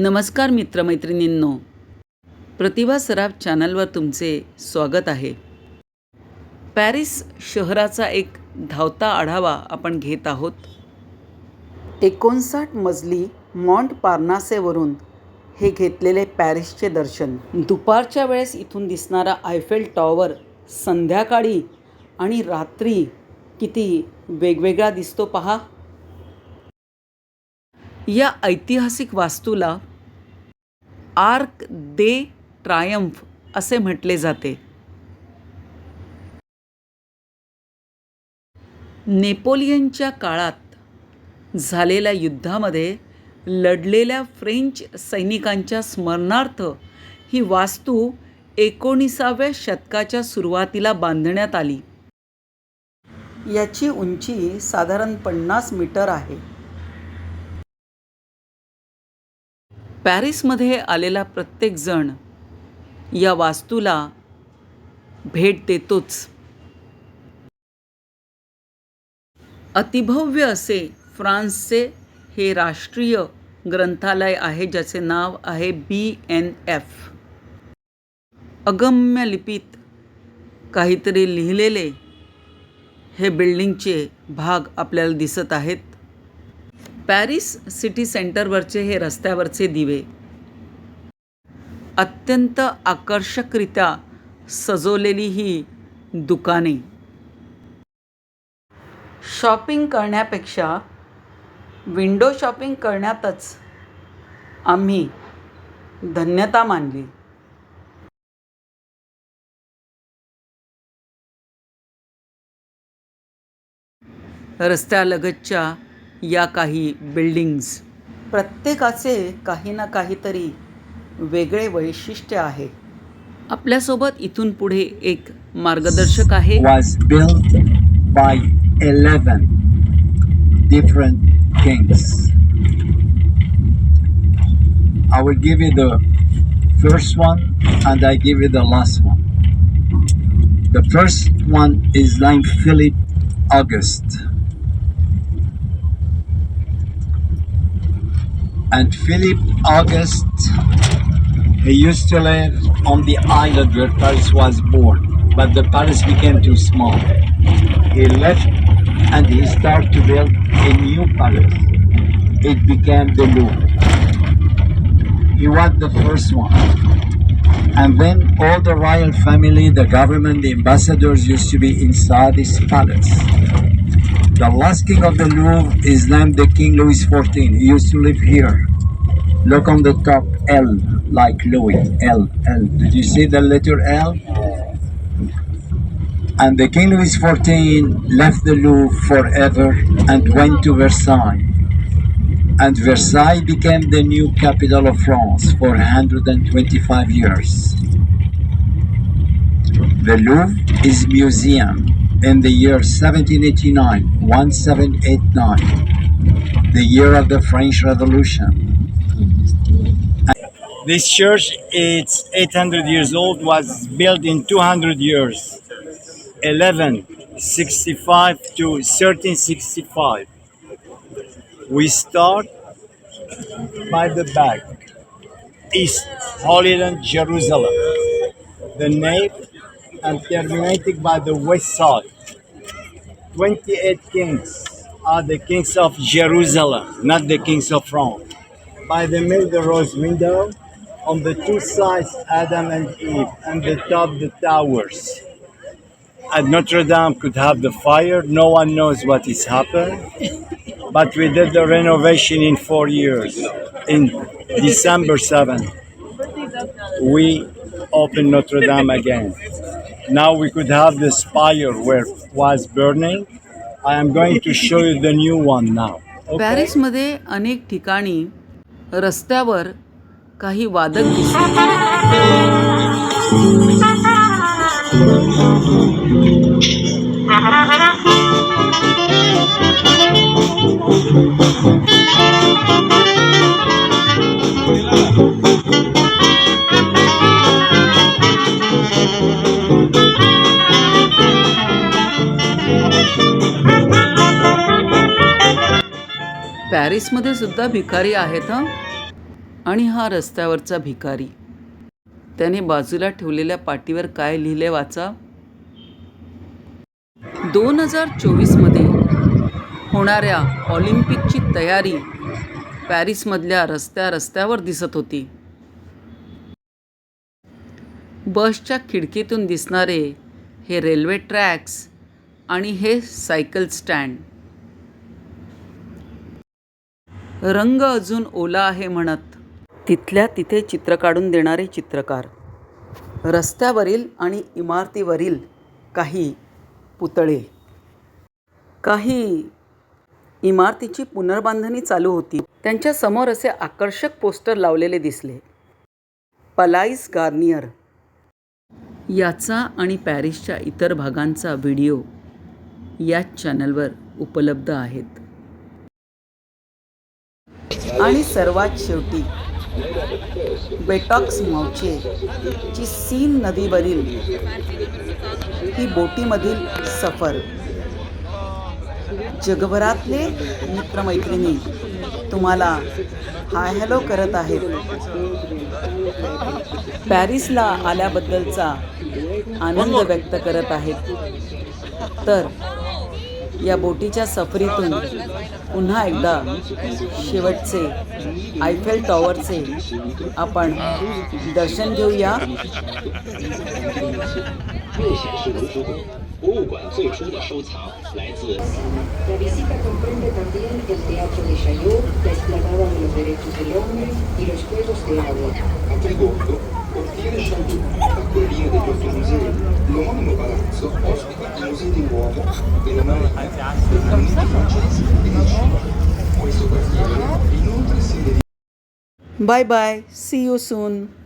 नमस्कार मित्रमैत्रिणींनो. प्रतिभा सराफ चॅनलवर तुमचे स्वागत आहे. पॅरिस शहराचा एक धावता आढावा आपण घेत आहोत. एकोणसाठ मजली मॉन्ट पार्नासेवरून हे घेतलेले पॅरिसचे दर्शन. दुपारच्या वेळेस इथून दिसणारा आयफेल टॉवर संध्याकाळी आणि रात्री किती वेगवेगळा दिसतो पहा. या ऐतिहासिक वास्तूला आर्क दे ट्रायम्फ असे म्हटले जाते. नेपोलियनच्या काळात झालेल्या युद्धामध्ये लढलेल्या फ्रेंच सैनिकांच्या स्मरणार्थ ही वास्तू एकोणीसाव्या शतकाच्या सुरुवातीला बांधण्यात आली. याची उंची साधारण पन्नास मीटर आहे. पॅरिसमध्ये आलेला प्रत्येकजण या वास्तूला भेट देतोच. अतिभव्य असे फ्रान्सचे हे राष्ट्रीय ग्रंथालय आहे ज्याचे नाव आहे बी एन एफ. अगम्य लिपीत काहीतरी लिहिलेले हे बिल्डिंगचे भाग आपल्याला दिसत आहेत. पॅरिस सिटी सेंटरवरचे हे रस्त्यावरचे दिवे. अत्यंत आकर्षकरित्या सजवलेली ही दुकाने. शॉपिंग करण्यापेक्षा विंडो शॉपिंग करण्यातच आम्ही धन्यता मानली. रस्त्यालगतच्या या काही बिल्डिंग्स प्रत्येकाचे काही ना काहीतरी वेगळे वैशिष्ट्य आहे आपल्यासोबत इथून पुढे एक मार्गदर्शक आहे was built by 11 different kings. I will give you the first one and I give you the last one. The first one is named Philip August. And Philip August, he used to live on the island where Paris was born, but the Paris became too small. He left and he started to build a new palace. It became the Louvre. He was the first one. And then all the royal family, the government, the ambassadors used to be inside this palace. The last king of the Louvre is named the King Louis XIV. He used to live here. Look on the top, L, like Louis, L, L. Did you see the letter L? And the King Louis XIV left the Louvre forever and went to Versailles. And Versailles became the new capital of France for 125 years. The Louvre is museum in the year 1789, 1789, the year of the French Revolution. This church, it's 800 years old, was built in 200 years. 1165 to 1365. We start by the back, East, Holy Land, Jerusalem. The nave and terminating by the west side. 28 kings are the kings of Jerusalem, not the kings of Rome. By the middle, rose window. On the two sides, Adam and Eve, and the top, the towers. At Notre Dame could have the fire. No one knows what is happened. But we did the renovation in four years. In December 7, we opened Notre Dame again. Now we could have the spire where it was burning. I am going to show you the new one now. पॅरिसमध्ये अनेक ठिकाणी रस्त्यावर काही वादक दिसले पॅरिसमध्ये सुद्धा भिकारी आहेत हं? आणि हा रस्त्यावरचा भिकारी. त्याने बाजूला ठेवलेल्या पाटीवर काय लिहिले वाचा? दोन हजार चोवीसमध्ये होणाऱ्या ऑलिम्पिकची तयारी पॅरिसमधल्या रस्त्या रस्त्यावर दिसत होती. बसच्या खिडकीतून दिसणारे हे रेल्वे ट्रॅक्स आणि हे सायकल स्टँड रंग अजून ओला आहे म्हणत. तिथल्या तिथे चित्र काढून देणारे चित्रकार. रस्त्यावरील आणि इमारतीवरील काही पुतळे. काही इमारतीची पुनर्बांधणी चालू होती. त्यांच्यासमोर असे आकर्षक पोस्टर लावलेले दिसले. Palais Garnier. याचा आणि पॅरिसच्या इतर भागांचा व्हिडिओ याच चॅनलवर उपलब्ध आहेत. आणि सर्वात शेवटी बेटॉक्स मौचे ची सीन नदीवरील ही बोटीमधील सफर. जगभरातले मित्रमैत्रिणी तुम्हाला हाय हॅलो करत आहेत. पॅरिसला आल्याबद्दलचा आनंद व्यक्त करत आहेत. तर या बोटीच्या सफरीतून पुन्हा एकदा शेवटचे आयफेल टॉवरचे आपण दर्शन घेऊया. Di questo quartiere inoltre si Bye bye. See you soon.